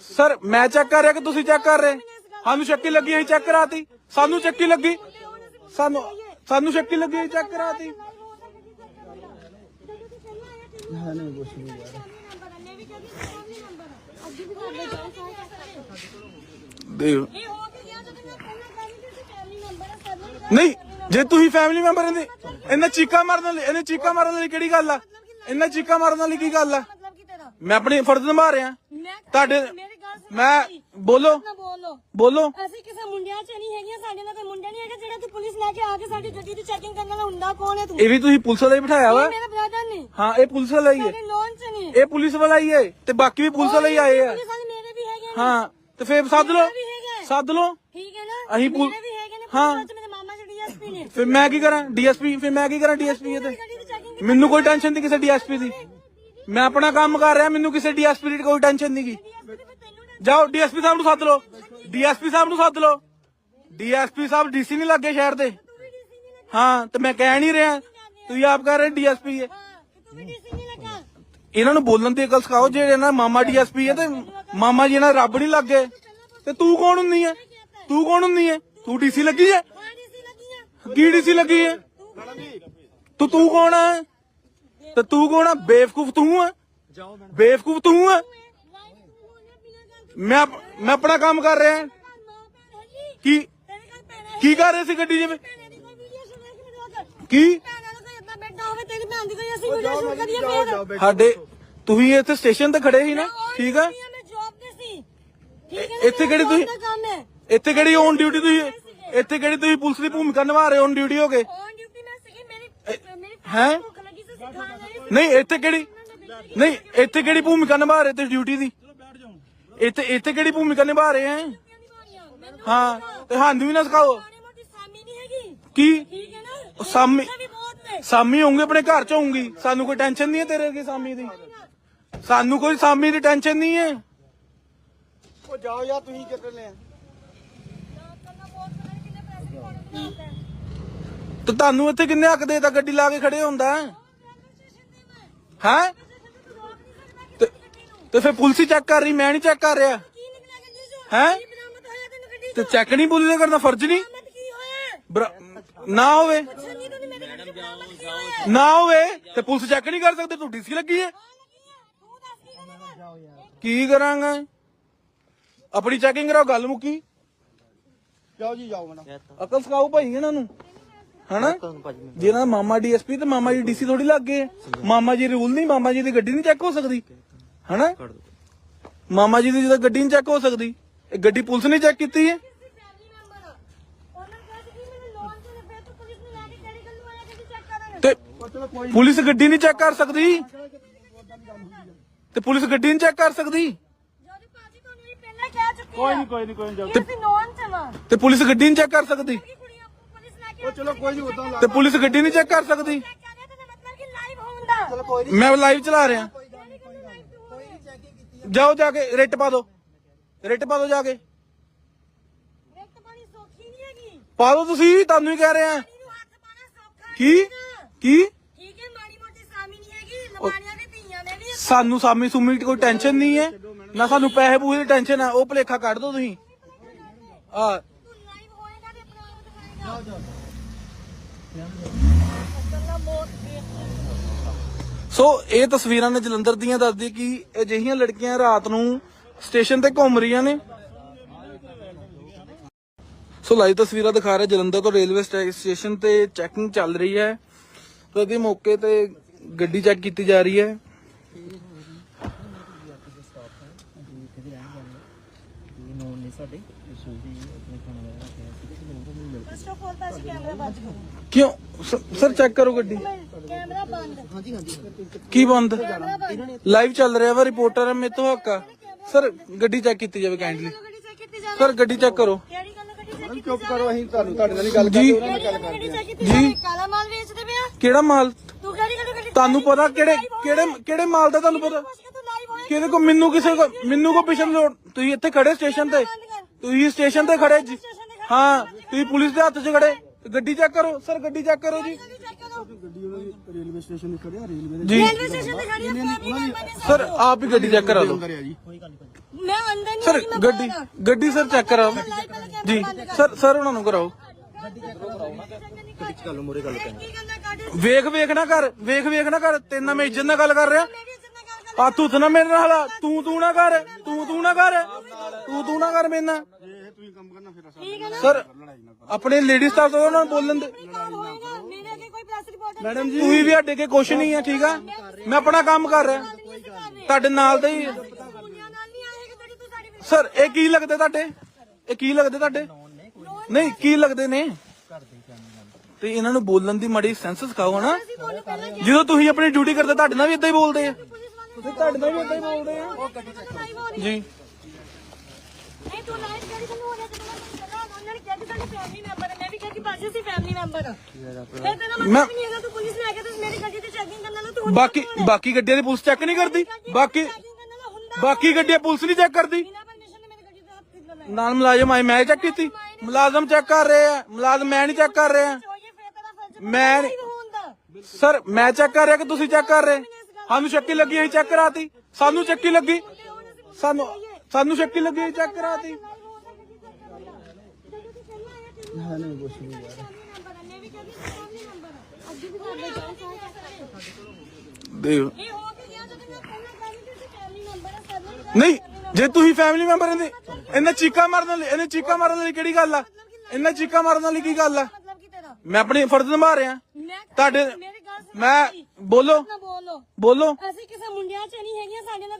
Sir, ਮੈਂ check ਕਰ ਰਿਹਾ ਕਿ ਤੁਸੀਂ ਚੈੱਕ ਕਰ ਰਹੇ। ਸਾਨੂੰ ਸ਼ੱਕੀ ਲੱਗੀ ਅਸੀਂ ਚੈੱਕ ਕਰਾਤੀ। ਸਾਨੂੰ ਸ਼ੱਕੀ ਲੱਗੀ। ਸਾਨੂੰ ਸਾਨੂੰ ਸ਼ੱਕੀ ਲੱਗੀ ਅਸੀਂ ਚੈੱਕ ਕਰਾਤੀ। ਦੇਖ। ਨਹੀਂ, ਜੇ ਤੁਸੀਂ ਫੈਮਿਲੀ ਮੈਂਬਰ ਇਹਦੇ ਇਹਨਾਂ ਚੀਕਾ ਮਾਰਨ ਲਈ ਇਹਨੇ ਚੀਕਾ ਮਾਰਨ ਲਈ ਕਿਹੜੀ ਗੱਲ ਆ? ਇਹਨਾਂ ਚੀਕਾ ਮਾਰਨ ਲਈ ਕੀ ਗੱਲ ਆ? ਮੈਂ ਆਪਣੀ ਫਰਜ਼ ਨਿਭਾ ਰਿਹਾ। ਤੁਹਾਡੇ ਮੇਰੀ ਗੱਲ ਸੁਣ ਮੈਂ। ਬੋਲੋ। ਨਾ ਬੋਲੋ। ਬੋਲੋ। ਅਸੀਂ ਕਿਸੇ ਮੁੰਡਿਆਂ ਚ ਨਹੀਂ ਹੈਗੀਆਂ ਸਾਡੇ ਨਾਲ ਕੋਈ ਮੁੰਡਾ ਨਹੀਂ ਹੈਗਾ ਜਿਹੜਾ ਤੂੰ ਪੁਲਿਸ ਲੈ ਕੇ ਆ ਕੇ ਸਾਡੀ ਗੱਡੀ ਦੀ ਚੈਕਿੰਗ ਕਰਨ ਵਾਲਾ ਹੁੰਦਾ ਕੌਣ ਹੈ ਤੂੰ? ਇਹ ਵੀ ਤੁਸੀਂ ਪੁਲਿਸ ਵਾਲਾ ਹੀ ਬਿਠਾਇਆ ਵਾ। ਇਹ ਮੇਰਾ ਬ੍ਰਦਰ ਨੇ। ਹਾਂ ਇਹ ਪੁਲਿਸ ਵਾਲਾ ਹੀ ਹੈ। ਸਾਡੇ ਲੋਨ ਚ ਨਹੀਂ ਇਹ ਪੁਲਿਸ ਵਾਲਾ ਹੀ ਹੈ ਤੇ ਬਾਕੀ ਵੀ ਪੁਲਿਸ ਵਾਲੇ ਹੀ ਆਏ ਆ। ਪੁਲਿਸ ਵਾਲੇ ਮੇਰੇ ਵੀ ਹੈਗੇ ਨੇ। ਹਾਂ ਤੇ ਫੇਰ ਸੱਦ ਲਓ। ਵੀ ਹੈਗਾ ਹੈ। ਸੱਦ ਲਓ। ਠੀਕ ਹੈ ਨਾ? ਅਸੀਂ ਪੁਲ- ਮੇਰੇ ਵੀ ਹੈਗੇ ਨੇ। ਹਾਂ। ਪੁਲਿਸ ਮੇਰੇ ਮਾਮਾ ਜੀ ਡੀਐਸਪੀ ਨੇ। ਫਿਰ ਮੈਂ ਕੀ ਕਰਾਂ? ਡੀਐਸਪੀ ਫਿਰ ਮੈਂ ਕੀ ਕਰਾਂ? ਡੀਐਸਪੀ ਤੇ ਗੱਡੀ ਦੀ ਚੈਕਿੰਗ ਮੈਨੂੰ ਕੋਈ ਟੈਨਸ਼ਨ ਨਹੀਂ ਕਿਸੇ ਡੀਐਸਪੀ ਦੀ। ਮੈਂ ਆਪਣਾ ਕੰਮ ਕਰ ਰਿਹਾ, ਮੈਨੂੰ ਕਿਸੇ ਡੀਐਸਪੀ ਦੀ ਕੋਈ ਟੈਨਸ਼ਨ ਨਹੀਂ ਗੀ। ਜਾਓ, ਡੀਐਸਪੀ ਸਾਹਿਬ ਨੂੰ ਸੱਦ ਲਓ। ਡੀਐਸਪੀ ਸਾਹਿਬ ਨੂੰ ਸੱਦ ਲਓ। ਡੀਐਸਪੀ ਸਾਹਿਬ ਡੀਸੀ ਨਹੀਂ ਲੱਗੇ ਸ਼ਹਿਰ ਦੇ। ਹਾਂ, ਤੇ ਮੈਂ ਕਹਿ ਨਹੀਂ ਰਿਹਾ। ਤੁਸੀਂ ਆਪ ਕਰ ਰਹੇ ਡੀਐਸਪੀ ਹੈ ਇਹਨਾਂ ਨੂੰ ਬੋਲਣ ਦੀ ਅਕਲ ਸਿਖਾਓ ਜਿਹੜੇ ਨਾ ਮਾਮਾ ਡੀਐਸਪੀ ਹੈ ਤੇ ਮਾਮਾ ਜੀ ਨਾਲ ਰੱਬ ਨਹੀਂ ਲੱਗੇ। ਤੇ ਤੂੰ ਕੌਣ ਹੁੰਦੀ ਹੈ ਤੂੰ ਕੌਣ ਹੁੰਦੀ ਹੈ ਤੂੰ ਡੀਸੀ ਲੱਗੀ ਹੈ ਹਾਂ ਡੀਸੀ ਲੱਗੀਆਂ ਕੀ ਡੀਸੀ ਲੱਗੀ ਹੈ ਤੂੰ ਤੂੰ ਕੌਣ ਹੈ ਤੇ ਤੂੰ ਕੌਣ ਹੈ ਬੇਵਕੂਫ ਤੂੰ ਹੈ ਬੇਵਕੂਫ ਤੂੰ ਹੈ ਮੈਂ ਮੈਂ ਆਪਣਾ ਕੰਮ ਕਰ ਰਿਹਾ। ਕੀ ਕੀ ਕਰ ਰਹੇ ਸੀ ਗੱਡੀ 'ਚ ਕੀ? ਸਾਡੇ ਤੁਸੀਂ ਇੱਥੇ ਸਟੇਸ਼ਨ ਤੇ ਖੜੇ ਸੀ ਨਾ ਠੀਕ ਆ? ਇੱਥੇ ਕਿਹੜੀ ਤੁਸੀਂ- ਹੈ। ਇੱਥੇ ਕਿਹੜੀ ਔਨ ਡਿਊਟੀ ਤੁਸੀਂ ਇੱਥੇ ਕਿਹੜੀ ਤੁਸੀਂ ਪੁਲਿਸ ਦੀ ਭੂਮਿਕਾ ਨਿਭਾ ਰਹੇ ਔਨ ਡਿਊਟੀ ਹੋ ਕੇ? ਔਨ ਡਿਊਟੀ ਮੇਰੀ ਮੇਰੀ ਹੈਂ? ਨਹੀਂ ਇੱਥੇ ਕਿਹੜੀ? ਨਹੀਂ ਇੱਥੇ ਕਿਹੜੀ ਭੂਮਿਕਾ ਨਿਭਾ ਰਹੇ ਤੇ ਡਿਊਟੀ ਦੀ? ਇੱਥੇ ਇੱਥੇ ਕਿਹੜੀ ਭੂਮਿਕਾ ਨਿਭਾ ਰਹੇ ਹੈ ਹਾਂ ਤੇ ਸਾਨੂੰ ਵੀ ਨਾ ਸਿਖਾਓ। ਕੀ? ਸਾਮੀ ਸਾਮੀ ਹੋਊਗੇ ਆਪਣੇ ਘਰ ਚ ਹੋਊਗੀ। ਸਾਨੂੰ ਕੋਈ ਟੈਨਸ਼ਨ ਨਹੀਂ ਹੈ ਤੇਰੇ ਅੱਗੇ ਸਾਮੀ ਦੀ? ਸਾਨੂੰ ਕੋਈ ਸਾਮੀ ਦੀ ਟੈਨਸ਼ਨ ਨਹੀਂ ਹੈ? ਉਹ ਜਾਓ ਯਾਰ ਤੁਸੀਂ ਕਿੱਧਰ ਲੈ ਤੇ ਤੁਹਾਨੂੰ ਇੱਥੇ ਕਿੰਨੇ ਹੱਕ ਦੇਤਾ ਗੱਡੀ ਲਾ ਕੇ ਖੜੇ ਹੁੰਦਾ ਹੈ ਤੇ ਤੇ ਫਿਰ ਪੁਲਿਸ ਹੀ ਚੈੱਕ ਕਰ ਰਹੀ ਮੈਂ ਨਹੀਂ ਚੈੱਕ ਕਰ ਰਿਹਾ। ਹੈਂ? ਤੇ ਚੈੱਕ ਨਹੀਂ ਪੁਲਿਸ ਦਾ ਕਰਨਾ ਫਰਜ਼ ਨਹੀਂ? ਨਾ ਹੋਵੇ। ਨਾ ਹੋਵੇ ਤੇ ਪੁਲਿਸ ਚੈੱਕ ਨਹੀਂ ਕਰ ਸਕਦੇ ਤੂੰ ਡੀਸੀ ਲੱਗੀ ਹੈ? ਕੀ ਕਰੇਗਾ? ਆਪਣੀ ਚੈਕਿੰਗ ਕਰਾਓ ਗੱਲ ਮੁੱਕੀ। ਜਾਓ ਜੀ ਜਾਓ ਮਨਾ ਅਕਲ ਸਿਖਾਓ ਭਾਈ ਇਹਨਾਂ ਨੂੰ। ਹਨਾ? ਜਿਹਨਾਂ ਦਾ ਮਾਮਾ ਡੀਐਸਪੀ ਤੇ ਮਾਮਾ ਜੀ ਡੀਸੀ ਥੋੜੀ ਲੱਗ ਗਏ। ਆ। ਮਾਮਾ ਜੀ ਰੂਲ ਨਹੀਂ ਮਾਮਾ ਜੀ ਦੀ ਗੱਡੀ ਨਹੀਂ ਚੈੱਕ ਹੋ ਸਕਦੀ। ਹਨਾ? ਮਾਮਾ ਜੀ ਦੀ ਜਦੋਂ ਗੱਡੀ ਨਹੀਂ ਚੈੱਕ ਹੋ ਸਕਦੀ ਇਹ ਗੱਡੀ ਪੁਲਿਸ ਨੇ ਚੈੱਕ ਕੀਤੀ ਹੈ। ਫੈਮਿਲੀ ਮੈਂਬਰ ਆ ਉਹਨਾਂ ਨੇ ਕਿਹਾ ਸੀ ਕਿ ਮੈਨੂੰ ਲੋਨ ਤੇ ਪੁਲਿਸ ਨੂੰ ਲੈ ਕੇ ਕਿਹੜੀ ਗੱਲ ਨੂੰ ਆਇਆ ਗੱਡੀ ਚੈੱਕ ਕਰਨ ਤੇ ਪੁਲਿਸ ਗੱਡੀ ਨਹੀਂ ਚੈੱਕ ਕਰ ਸਕਦੀ। ਤੇ ਪੁਲਿਸ ਗੱਡੀ ਨਹੀਂ ਚੈੱਕ ਕਰ ਸਕਦੀ। ਜੋਦੀ ਭਾਜੀ ਤੁਹਾਨੂੰ ਵੀ ਪਹਿਲਾਂ ਕਹਿ ਚੁੱਕੀ ਕੋਈ ਨਹੀਂ ਕੋਈ ਨਹੀਂ ਕੋਈ ਨਹੀਂ ਕਿ ਅਸੀਂ ਲੋਨ ਚ ਵਾਂ ਤੇ ਪੁਲਿਸ ਗੱਡੀ ਨਹੀਂ ਚੈੱਕ ਕਰ ਸਕਦੀ ਕਿ ਕੁੜੀਆਂ ਪੁਲਿਸ ਲੈ ਕੇ ਉਹ ਚਲੋ ਕੋਈ ਨਹੀਂ ਉਦਾਂ ਤੇ ਪੁਲਿਸ ਗੱਡੀ ਨਹੀਂ ਚੈੱਕ ਕਰ ਸਕਦੀ? ਲਾਈਵ ਕੋਈ ਮੈਂ ਲਾਈਵ ਚਲਾ ਰਿਹਾ। ਜਾਓ ਜਾ ਕੇ ਰਿਟ ਪਾ ਦੋ। ਰਿਟ ਪਾ ਦੋ ਜਾ ਕੇ। ਰੇਤ ਪਾਣੀ ਸੌਖੀ ਨਹੀਂ ਹੈਗੀ। ਪਾ ਦੋ ਤੁਸੀਂ ਤੁਹਾਨੂੰ ਹੀ ਕਹਿ ਰਿਹਾ ਨਹੀਂ ਕੀ। ਕੀ? ਠੀਕ ਹੈ ਮਾੜੀ ਮੋਟੀ ਸਾਮੀ ਨਹੀਂ ਹੈਗੀ ਲਵਾਣੀਆਂ ਦੇ ਧੀਆਂ ਨੇ ਵੀ ਸਾਨੂੰ ਸਾਮੀ ਸੁਮੀ ਦੀ ਕੋਈ ਟੈਨਸ਼ਨ ਨਹੀਂ ਹੈ। ਨਾ ਸਾਨੂੰ ਪੈਸੇ ਪੂਸੇ ਦੀ ਟੈਨਸ਼ਨ ਹੈ ਉਹ ਭਲੇਖਾ ਕੱਢ ਦੋ ਤੁਸੀਂ। ਆ ਤੂੰ ਲਾਈਵ ਹੋਏਗਾ ਤੇ ਆਪਣਾ ਆਪ ਦਿਖਾਏਗਾ ਅੱਲਾ ਮੌਤ ਦੇ ਸੋ ਇਹ ਤਸਵੀਰਾਂ ਨੇ ਜਲੰਧਰ ਦੀਆਂ ਦੱਸਦੀ ਕਿ ਅਜਿਹੀਆਂ ਲੜਕੀਆਂ ਰਾਤ ਨੂੰ ਸਟੇਸ਼ਨ ਤੇ ਘੁੰਮ ਰਹੀਆਂ ਨੇ। ਸੋ ਲਾਈਵ ਤਸਵੀਰਾਂ ਦਿਖਾ ਰਿਹਾ ਜਲੰਧਰ ਤੋਂ ਰੇਲਵੇ ਸਟੇਸ਼ਨ ਤੇ ਚੈਕਿੰਗ ਚੱਲ ਰਹੀ ਹੈ। ਤੇ ਉਹਦੇ ਮੌਕੇ ਤੇ ਗੱਡੀ ਚੈੱਕ ਕੀਤੀ ਜਾ ਰਹੀ ਹੈ। ਫਸਟ ਆਫ ਆਲ ਤਾਂ ਅਸੀਂ ਕੈਮਰਾ ਬੰਦ ਕਰੋ। ਕਿਉਂ? ਸ- ਸਰ ਚੈੱਕ ਕਰੋ ਗੱਡੀ। ਕੈਮਰਾ ਬੰਦ। ਕੀ ਬੰਦ? ਕੈਮਰਾ ਬੰਦ। ਲਾਈਵ ਚੱਲ ਰਿਹਾ ਵਾ ਰਿਪੋਰਟਰ ਹੈ ਮੇਰੇ ਤੋਂ ਹੱਕ ਆ। ਸਰ ਗੱਡੀ ਚੈੱਕ ਕੀਤੀ ਜਾਵੇ ਕਾਈਂਡਲੀ ਗੱਡੀ ਚੈੱਕ ਕੀਤੀ ਜਾਵੇ? ਸਰ ਗੱਡੀ ਚੈੱਕ ਕਰੋ। ਕਿਹੜੀ ਗੱਲ ਗੱਡੀ ਚੈੱਕ ਕੀਤੀ ਚੁੱਪ ਕਰੋ ਅਸੀਂ ਤੁਹਾਨੂੰ ਤੁਹਾਡੇ ਨਾਲ ਹੀ ਗੱਲ ਜੀ। ਕਰਦੇ ਉਹਨਾਂ ਨਾਲ ਗੱਲ ਗੱਡੀ ਕਰਦੇ ਚੈੱਕ ਕੀਤੀ ਜਾਵੇ? ਕਾਲਾ ਮਾਲ ਵੇਚਦੇ ਪਿਆ ਕਿਹੜਾ ਮਾਲ? ਤੂੰ ਕਿਹੜੀ ਗੱਲ ਗੱਡੀ ਤੁਹਾਨੂੰ ਪਤਾ ਕਿਹੜੇ ਕਿਹੜੇ ਕਿਹੜੇ ਮਾਲ ਦਾ ਤੁਹਾਨੂੰ ਪਤਾ? ਤੂੰ ਲਾਈਵ ਹੋਇਆ? ਕਿਹਦੇ ਕੋ ਮੈਨੂੰ ਕਿਸੇ ਕੋ ਮੈਨੂੰ ਕੋ ਪਿਛਨ ਲੋੜ ਤੁਸੀਂ ਇੱਥੇ ਖੜੇ ਸਟੇਸ਼ਨ ਤੇ। ਤੁਸੀਂ ਸਟੇਸ਼ਨ ਤੇ ਖੜੇ ਜੀ। ਹਾਂ ਤੁਸੀਂ ਪੁਲਿਸ ਦੇ ਹੱਥ 'ਚ ਖੜੇ। ਗੱਡੀ ਚੈੱਕ ਕਰੋ। ਸਰ ਗੱਡੀ ਚੈੱਕ ਕਰੋ ਜੀ। ਚੈੱਕ ਕਰੋ। ਰੇਲਵੇ ਸਟੇਸ਼ਨ ਤੇ ਖੜਿਆ ਰੇਲਵੇ ਦੇ ਜੀ। ਰੇਲਵੇ ਸਟੇਸ਼ਨ ਤੇ ਖੜੀ ਆ ਫੈਮਿਲੀ ਮੈਂਬਰ ਨੇ ਸਰ ਆਪ ਹੀ ਗੱਡੀ ਚੈੱਕ ਕਰਾ ਮੈਂ ਅੰਦਰ ਨਹੀਂ ਸਰ ਗੱਡੀ। ਗੱਡੀ ਸਰ ਚੈੱਕ ਕਰਾਓ। ਜੀ। ਸਰ ਸਰ ਉਹਨਾਂ ਨੂੰ ਕਰਾਓ। ਗੱਲ ਮੋਰੇ ਗੱਲ ਵੇਖ ਵੇਖ ਨਾ ਕਰ ਵੇਖ ਵੇਖ ਨਾ ਕਰ। ਤੇਰੇ ਨਾਲ ਮੈਂ ਇੱਜ਼ਤ ਨਾਲ ਗੱਲ ਕਰ ਰਿਹਾ। ਆ ਤੂੰ ਨਾ ਮੇਰੇ ਨਾਲ ਤੂੰ ਤੂੰ ਨਾ ਕਰ ਤੂੰ ਤੂੰ ਨਾ ਕਰ। ਤੂੰ ਤੂੰ ਨਾ ਕਰ ਮੇਰੇ ਨਾਲ। ਤੁਸੀਂ ਕੰਮ ਕਰਨਾ ਫਿਰ ਅਸਾਂ ਠੀਕ ਹੈ ਨਾ? ਸਰ ਆਪਣੇ ਲੇਡੀ ਸਟਾਫ ਤੋਂ ਉਹਨਾਂ ਨੂੰ ਬੋਲਣ ਦੇ ਆਪਣੀ ਕਾਲ ਹੋਏਗਾ ਮੇਰੇ ਅੱਗੇ ਕੋਈ ਪ੍ਰੈਸ ਰਿਪੋਰਟਰ ਮੈਡਮ ਜੀ ਤੁਸੀਂ ਵੀ ਸਾਡੇ ਕੇ ਕੁਛ ਨਹੀਂ ਆ ਠੀਕ ਆ? ਮੈਂ ਆਪਣਾ ਕੰਮ ਕਰ ਰਿਹਾ। ਤੁਹਾਡੇ ਨਾਲ ਦਾ ਹੀ ਦੁਨੀਆ ਨਾਲ ਨਹੀਂ ਆਏਗਾ ਜਿਹੜੀ ਤੂੰ ਸਾਡੀ ਸਰ ਇਹ ਕੀ ਲੱਗਦੇ ਤੁਹਾਡੇ? ਇਹ ਕੀ ਲੱਗਦੇ ਤੁਹਾਡੇ? ਨਹੀਂ ਕੀ ਲੱਗਦੇ ਨੇ? ਤੇ ਇਹਨਾਂ ਨੂੰ ਬੋਲਣ ਦੀ ਮੜੀ ਸੈਂਸ ਸਿਖਾਓ ਨਾ ਅਸੀਂ ਪਹਿਲਾਂ ਜਦੋਂ ਤੁਸੀਂ ਆਪਣੀ ਡਿਊਟੀ ਕਰਦੇ ਤੁਹਾਡੇ ਨਾਲ ਵੀ ਇਦਾਂ ਹੀ ਬੋਲਦੇ ਆ। ਪੁਲਿਸ ਵਾਲੇ ਤੁਹਾਡੇ ਨਾਲ ਵੀ ਇਦਾਂ ਹੀ ਬੋਲਦੇ ਆ। ਹੋ ਰਹੀ ਜੀ ਨਹੀਂ ਤੂੰ ਲਾਈਟ ਕਿਹੜੀ ਤੁਹਾਨੂੰ ਹੋਣਾ ਤੇ ਮੈਂ ਚੱਲਾਂ ਉਹਨਾਂ ਨੇ ਕਿਹਾ ਕਿ ਸਾਡੀ ਫੈਮਿਲੀ ਮੈਂਬਰ ਹੈ ਮੈਂ ਵੀ ਕਿਹਾ ਕਿ ਬਾਜੀ ਸੀ ਫੈਮਿਲੀ ਮੈਂਬਰ ਆ। ਫਿਰ ਤੇਰਾ ਮੈਂ- ਮਤਲਬ ਨਹੀਂ ਹੈਗਾ ਤੂੰ ਪੁਲਿਸ ਲੈ ਕੇ ਤੇ ਮੇਰੀ ਗੱਡੀ ਤੇ ਚੈਕਿੰਗ ਕਰਨ ਵਾਲਾ ਤੂੰ ਬਾਕੀ ਬਾਕੀ ਗੱਡੀਆਂ ਦੀ ਪੁਲਿਸ ਚੈੱਕ ਨਹੀਂ ਕਰਦੀ। ਬਾਕੀ ਬਾਕੀ ਗੱਡੀਆਂ ਪੁਲਿਸ ਨਹੀਂ ਚੈੱਕ ਕਰਦੀ। ਬਿਨਾ ਪਰਮਿਸ਼ਨ ਦੇ ਮੇਰੀ ਗੱਡੀ ਤੇ ਹੱਥ ਕਿੱਦਾਂ ਲਾਇਆ? ਨਾਲ ਮੁਲਾਜ਼ਮ ਆਏ ਮੈਂ ਚੈੱਕ ਕੀਤੀ। ਮੁਲਾਜ਼ਮ ਚੈੱਕ ਕਰ ਰਹੇ ਆ। ਮੁਲਾਜ਼ਮ ਮੈਂ ਨਹੀਂ ਚੈੱਕ ਕਰ ਰਿਹਾ। ਹੋਈਏ ਫਿਰ ਤੇਰਾ ਫਰਜ਼ ਮੈਂ ਨਹੀਂ ਹੁੰਦਾ ਸਰ ਮੈਂ ਚੈੱਕ ਕਰ ਰਿਹਾ ਕਿ ਤੁਸੀਂ ਚੈੱਕ ਕਰ ਰਹੇ? ਸਾਨੂੰ ਸ਼ੱਕੀ ਲੱਗੀ ਅਸੀਂ ਚੈੱਕ ਕਰਾਤੀ। ਸਾਨੂੰ ਸ਼ੱਕੀ ਲੱਗੀ। ਸਾਨੂੰ ਸਾਨੂੰ ਸ਼ੱਕੀ ਲੱਗੀ ਅਸੀਂ ਚੈੱਕ ਕਰਾਤੀ। ਹਾਂ ਨਹੀਂ ਕੁਛ ਯਾਰ। ਦੇਖ। ਜੇ ਤੁਸੀਂ ਫੈਮਿਲੀ ਮੈਂਬਰ ਇਹਨੇ ਇਹਨੇ ਚੀਕਾ ਮਾਰਨ ਵਾਲੀ ਇਹਨੇ ਚੀਕਾ ਮਾਰਨ ਵਾਲੀ ਕਿਹੜੀ ਗੱਲ ਆ? ਇਹਨੇ ਚੀਕਾ ਮਾਰਨ ਵਾਲੀ ਕੀ ਗੱਲ ਆ? ਮਤਲਬ ਕੀ ਤੇਰਾ ਮੈਂ ਆਪਣੀ ਫਰਜ਼ ਨਿਭਾ ਰਿਹਾ। ਤੁਹਾਡੇ ਮੇਰੀ ਗੱਲ ਸੁਣ ਮੈਂ ਬੋਲੋ। ਬੋਲੋ। ਅਸੀਂ ਕਿਸੇ ਮੁੰਡਿਆਂ 'ਚ ਨਹੀਂ ਹੈਗੀਆਂ ਸਾਡੇ ਨਾਲ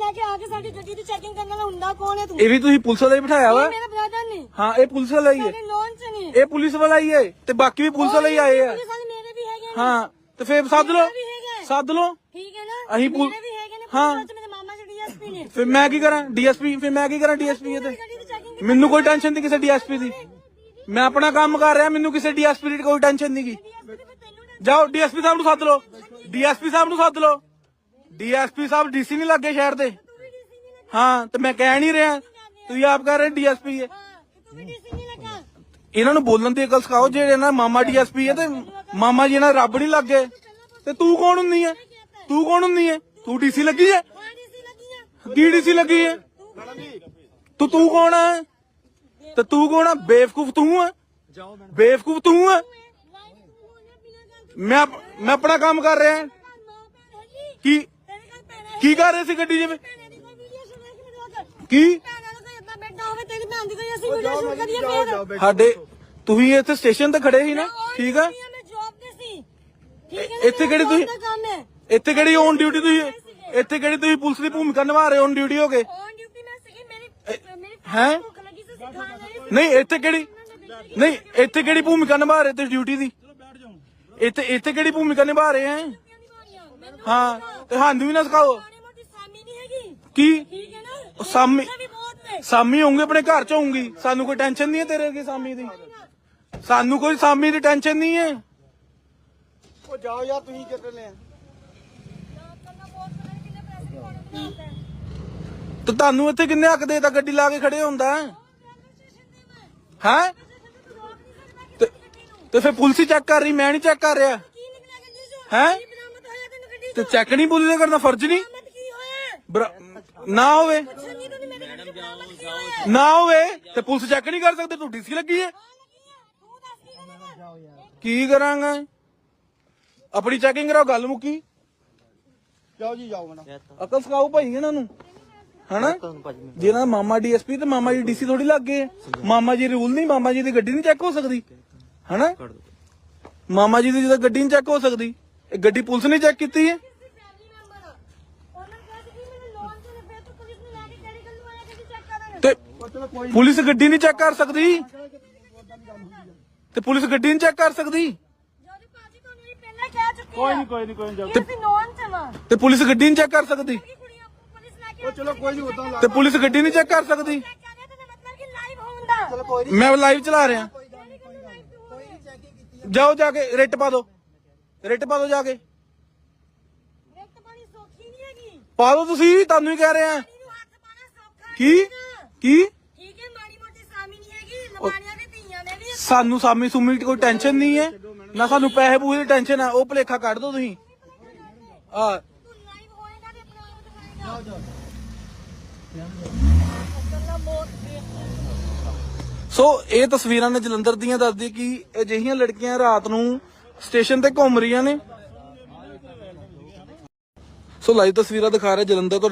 ਲੈ ਕੇ ਆ ਕੇ ਸਾਡੀ ਗੱਡੀ ਦੀ ਚੈਕਿੰਗ ਕਰਨ ਵਾਲਾ ਹੁੰਦਾ ਕੌਣ ਹੈ ਤੂੰ? ਇਹ ਵੀ ਤੁਸੀਂ ਪੁਲਿਸ ਵਾਲਾ ਹੀ ਬਿਠਾਇਆ ਵਾ? ਇਹ ਮੇਰਾ ਬ੍ਰਦਰ ਨੇ। ਹਾਂ ਇਹ ਪੁਲਿਸ ਵਾਲਾ ਹੀ ਹੈ। ਸਾਡੇ ਲੋਨ 'ਚ ਨਹੀਂ ਇਹ ਪੁਲਿਸ ਵਾਲਾ ਹੀ ਹੈ ਤੇ ਬਾਕੀ ਵੀ ਪੁਲਿਸ ਵਾਲੇ ਹੀ ਆਏ ਆ। ਪੁਲਿਸ ਵਾਲੇ ਮੇਰੇ ਵੀ ਹੈਗੇ ਨੇ। ਹਾਂ ਤੇ ਫੇਰ ਸੱਦ ਲਓ। ਵੀ ਹੈਗਾ। ਸੱਦ ਲਓ। ਠੀਕ ਹੈ ਨਾ? ਅਸੀਂ ਪੁਲ- ਮੇਰੇ ਵੀ ਹੈਗੇ ਨੇ। ਹਾਂ। ਪੁਲਿਸ ਵਾਲੇ ਮੇਰੇ ਮਾਮਾ ਜੀ ਡੀਐਸਪੀ ਨੇ। ਫਿਰ ਮੈਂ ਕੀ ਕਰਾਂ? ਡੀਐਸਪੀ ਫਿਰ ਮੈਂ ਕੀ ਕਰਾਂ ਡੀਐਸਪੀ ਤੇ? ਗੱਡੀ ਦੀ ਚੈਕਿੰਗ ਮੈਨੂੰ ਕੋਈ ਟੈਨਸ਼ਨ ਨਹੀਂ ਕਿਸੇ ਡੀਐਸਪੀ ਦੀ। ਮੈਂ ਆਪਣਾ ਕੰਮ ਕਰ ਰਿਹਾ ਮੈਨੂੰ ਕਿਸੇ ਡੀਐਸਪੀ ਦੀ ਕੋਈ ਟੈਨਸ਼ਨ ਨਹੀਂ ਗੀ। ਡੀਐਸਪੀ ਤੇ ਤੈਨੂੰ ਨਾ ਜਾਓ ਡੀਐਸਪੀ ਸਾਹਿਬ ਨੂੰ ਸੱਦ ਲਓ। ਡੀਐਸਪੀ ਸਾਹਿਬ ਨੂੰ ਸੱਦ ਲਓ। ਡੀਐਸਪੀ ਸਾਹਿਬ ਡੀਸੀ ਨਹੀਂ ਲੱਗੇ ਸ਼ਹਿਰ ਦੇ। ਹਾਂ, ਤੇ ਮੈਂ ਕਹਿ ਨਹੀਂ ਰਿਹਾ। ਤੁਸੀਂ ਆਪ ਕਹਿ ਰਹੇ ਡੀਐਸਪੀ ਹੈ। ਹਾਂ ਕਿ ਇਹਨਾਂ ਨੂੰ ਬੋਲਣ ਦੀ ਅਕਲ ਸਿਖਾਓ, ਜਿਹੜੇ ਨਾ ਮਾਮਾ ਡੀਐਸਪੀ ਹੈ ਤੇ ਮਾਮਾ ਜੀ ਨਾਲ ਰੱਬ ਨਹੀਂ ਲੱਗੇ। ਤੇ ਤੂੰ ਕੌਣ ਹੁੰਦੀ ਹੈ? ਤੂੰ ਕੌਣ ਹੁੰਨੀ ਹੈ? ਤੂੰ ਡੀਸੀ ਲੱਗੀ ਹੈ? ਹਾਂ ਡੀਸੀ ਲੱਗੀ ਕੀ ਡੀਸੀ ਲੱਗੀ ਹੈ? ਤੂੰ ਤੂੰ ਕੌਣ ਹੈ? ਤੇ ਤੂੰ ਕੌਣ ਹੈ? ਬੇਵਕੂਫ ਤੂੰ ਹੈ? ਬੇਵਕੂਫ ਤੂੰ ਹੈ? ਮੈਂ ਮੈਂ ਆਪਣਾ ਕੰਮ ਕਰ ਰਿਹਾ। ਮਾਂ ਕੀ ਕੀ ਕਰ ਰਹੇ ਸੀ ਗੱਡੀ 'ਚ ਭੈਣ ਦੀ ਕੋਈ ਵੀਡੀਓ ਸੁਣਾ ਕਿ ਮੈਨੂੰ ਅਗਰ ਕੀ ਭੈਣਾਂ ਨੂੰ ਕੋਈ ਏਦਾਂ ਬੈਠਾ ਹੋਵੇ ਤੇਰੀ ਭੈਣ ਦੀ ਕੋਈ ਅਸੀਂ ਵੀਡੀਓ ਜਾਓ ਸ਼ੂਟ ਮੈਡਮ ਕਰੀਏ ਜਾਓ ਫੇਰ ਜਾਓ ਬੈਠੋ ਸਾਡੇ ਤੁਸੀਂ ਇੱਥੇ ਸਟੇਸ਼ਨ ਤੇ ਖੜੇ ਸੀ ਨਾ ਠੀਕ ਆ ਤੇ ਇੱਥੇ ਕਿਹੜੀ ਤੁਸੀਂ- ਇੱਥੇ ਕਿਹੜੀ ਔਨ ਡਿਊਟੀ ਤੁਸੀਂ ਇੱਥੇ ਕਿਹੜੀ ਤੁਸੀਂ ਪੁਲਿਸ ਦੀ ਭੂਮਿਕਾ ਨਿਭਾ ਰਹੇ ਹੋ ਔਨ ਡਿਊਟੀ ਹੋ ਕੇ? ਔਨ ਡਿਊਟੀ ਮੈਂ ਸੀਗੀ ਮੇਰੀ ਮੇਰੀ ਹੈਂ? ਨਹੀਂ ਇੱਥੇ ਕਿਹੜੀ ਨਹੀਂ ਇੱਥੇ ਕਿਹੜੀ ਭੂਮਿਕਾ ਨਿਭਾ ਰਹੇ ਤੁਸੀਂ ਡਿਊਟੀ ਦੀ? ਇੱਥੇ ਇੱਥੇ ਕਿਹੜੀ ਭੂਮਿਕਾ ਨਿਭਾ ਰਹੇ ਹੈ? ਹਾਂ ਤੇ ਸਾਨੂੰ ਵੀ ਨਾ ਸਿਖਾਓ ਮਾੜੀ ਮੋਟੀ ਸਾਮੀ ਨਹੀਂ ਹੈਗੀ ਕੀ? ਠੀਕ ਹੈ ਨਾ? ਉਹ ਸਾਮੀ ਇਹ ਵੀ ਬਹੁਤ ਨੇ। ਸਾਮੀ ਹੋਊਗੇ ਆਪਣੇ ਘਰ ਚ ਹੋਊਗੀ। ਸਾਨੂੰ ਕੋਈ ਟੈਨਸ਼ਨ ਨਹੀਂ ਹੈ ਤੇਰੇ ਅੱਗੇ ਸਾਮੀ ਦੀ? ਸਾਨੂੰ ਕੋਈ ਸਾਮੀ ਦੀ ਟੈਨਸ਼ਨ ਨਹੀਂ ਹੈ? ਉਹ ਜਾਓ ਯਾਰ ਤੁਸੀਂ ਕਿੱਥੇ ਹੈ ਤੇ ਤੁਹਾਨੂੰ ਇੱਥੇ ਕਿੰਨੇ ਹੱਕ ਦੇਤਾ ਗੱਡੀ ਲਾ ਕੇ ਖੜੇ ਹੁੰਦਾ ਹੈ? ਹੈਂ? ਤੇ ਤੇ ਫਿਰ ਪੁਲਿਸ ਹੀ ਚੈੱਕ ਕਰ ਰਹੀ ਮੈਂ ਨਹੀਂ ਚੈੱਕ ਕਰ ਰਿਹਾ। ਹੈਂ? ਤੇ ਚੈੱਕ ਨਹੀਂ ਪੁਲਿਸ ਦਾ ਕਰਨਾ ਫਰਜ਼ ਨਹੀਂ? ਨਾ ਹੋਵੇ। ਨਾ ਹੋਵੇ ਤੇ ਪੁਲਿਸ ਚੈੱਕ ਨਹੀਂ ਕਰ ਸਕਦੇ ਤੂੰ ਡੀਸੀ ਲੱਗੀ ਹੈ। ਕੀ ਕਰੇਗਾ? ਆਪਣੀ ਚੈਕਿੰਗ ਕਰਾਓ ਗੱਲ ਮੁੱਕੀ। ਜਾਓ ਜੀ ਜਾਓ ਮੈਡਮ। ਅਕਲ ਸਿਖਾਓ ਭਾਈ ਇਹਨਾਂ ਨੂੰ। ਹਨਾ? ਜਿਹਨਾਂ ਦਾ ਮਾਮਾ ਡੀਐਸਪੀ ਤੇ ਮਾਮਾ ਜੀ ਡੀਸੀ ਥੋੜੀ ਲੱਗ ਗਏ। ਮਾਮਾ ਜੀ ਰੂਲ ਨਹੀਂ ਮਾਮਾ ਜੀ ਦੀ ਗੱਡੀ ਨਹੀਂ ਚੈੱਕ ਹੋ ਸਕਦੀ। ਹਨਾ? ਮਾਮਾ ਜੀ ਦੀ ਜਦੋਂ ਗੱਡੀ ਨਹੀਂ ਚੈੱਕ ਹੋ ਸਕਦੀ ਇਹ ਗੱਡੀ ਪੁਲਿਸ ਨੇ ਚੈੱਕ ਕੀਤੀ ਹੈ ਫੈਮਿਲੀ ਮੈਂਬਰ ਆ ਉਹਨਾਂ ਕਹਿੰਦੇ ਕਿ ਮੈਨੂੰ ਲੋਨ ਚ ਨੇ ਫਿਰ ਤੂੰ ਪੁਲਿਸ ਨੂੰ ਲੈ ਕੇ ਕਿਹੜੀ ਗੱਲ ਨੂੰ ਆਇਆ ਕਿ ਚੈੱਕ ਕਰਨ ਤੇ ਉਹ ਚਲੋ ਕੋਈ ਪੁਲਿਸ ਗੱਡੀ ਨਹੀਂ ਚੈੱਕ ਕਰ ਸਕਦੀ? ਤੇ ਪੁਲਿਸ ਗੱਡੀ ਨਹੀਂ ਚੈੱਕ ਕਰ ਸਕਦੀ? ਜੋਦੀ ਭਾਜੀ ਤੁਹਾਨੂੰ ਇਹ ਪਹਿਲਾਂ ਕਹਿ ਚੁੱਕੀ ਕੋਈ ਆ ਨਹੀਂ ਕੋਈ ਨਹੀਂ ਕੋਈ ਨਹੀਂ ਜਾਓ ਕਿ ਅਸੀਂ ਲੋਨ ਚ ਵਾਂ। ਤੇ ਪੁਲਿਸ ਗੱਡੀ ਨਹੀਂ ਚੈੱਕ ਕਰ ਸਕਦੀ? ਉਹ ਚਲੋ ਕੋਈ ਨਹੀਂ ਉਦਾਂ ਤੇ ਪੁਲਿਸ ਗੱਡੀ ਨਹੀਂ ਚੈੱਕ ਕਰ ਸਕਦੀ? ਚੈੱਕ ਕਰ ਰਿਹਾ ਤਾਂ ਮਤਲਬ ਕਿ ਲਾਈਵ ਹੁੰਦਾ ਚਲੋ ਕੋਈ ਮੈਂ ਲਾਈਵ ਚਲਾ ਰਿਹਾ। ਜਾਓ ਜਾ ਕੇ ਰਿਟ ਪਾ ਦੋ ਰਿਟ ਪਾ ਦੋ ਜਾ ਕੇ। ਰਿਕਤ ਪਾਣੀ ਸੌਖੀ ਨਹੀਂ ਹੈਗੀ। ਪਾ ਦੋ ਤੁਸੀਂ ਤੁਹਾਨੂੰ ਹੀ ਕਹਿ ਰਿਹਾ ਕੀ। ਕੀ? ਧੀਆਂ ਨੇ ਵੀ। ਸਾਨੂੰ ਸਾਮੀ ਸੁਮੀ ਦੀ ਕੋਈ ਟੈਨਸ਼ਨ ਨਹੀਂ ਹੈ। ਨਾ ਸਾਨੂੰ ਪੈਸੇ ਪੂਸੇ ਦੀ ਟੈਨਸ਼ਨ ਆ ਉਹ ਭਲੇਖਾ ਕੱਢ ਦੋ ਤੁਸੀਂ। ਆ। ਤੂੰ ਲਾਈਵ ਹੋਏਗਾ ਤੇ ਆਪਣਾ ਆਪ ਦਿਖਾਏਗਾ। ਚੱਲਣਾ ਮੋਰ ਸੋ ਇਹ ਤਸਵੀਰਾਂ ਨੇ ਜਲੰਧਰ ਦੀਆਂ ਦੱਸਦੀ ਕਿ ਅਜਿਹੀਆਂ ਲੜਕੀਆਂ ਰਾਤ ਨੂੰ ਸਟੇਸ਼ਨ ਤੇ ਘੁੰਮ ਰਹੀਆਂ ਨੇ। ਸੋ ਲਾਈਵ ਤਸਵੀਰਾਂ ਦਿਖਾ ਰਿਹਾ ਜਲੰਧਰ ਤੋਂ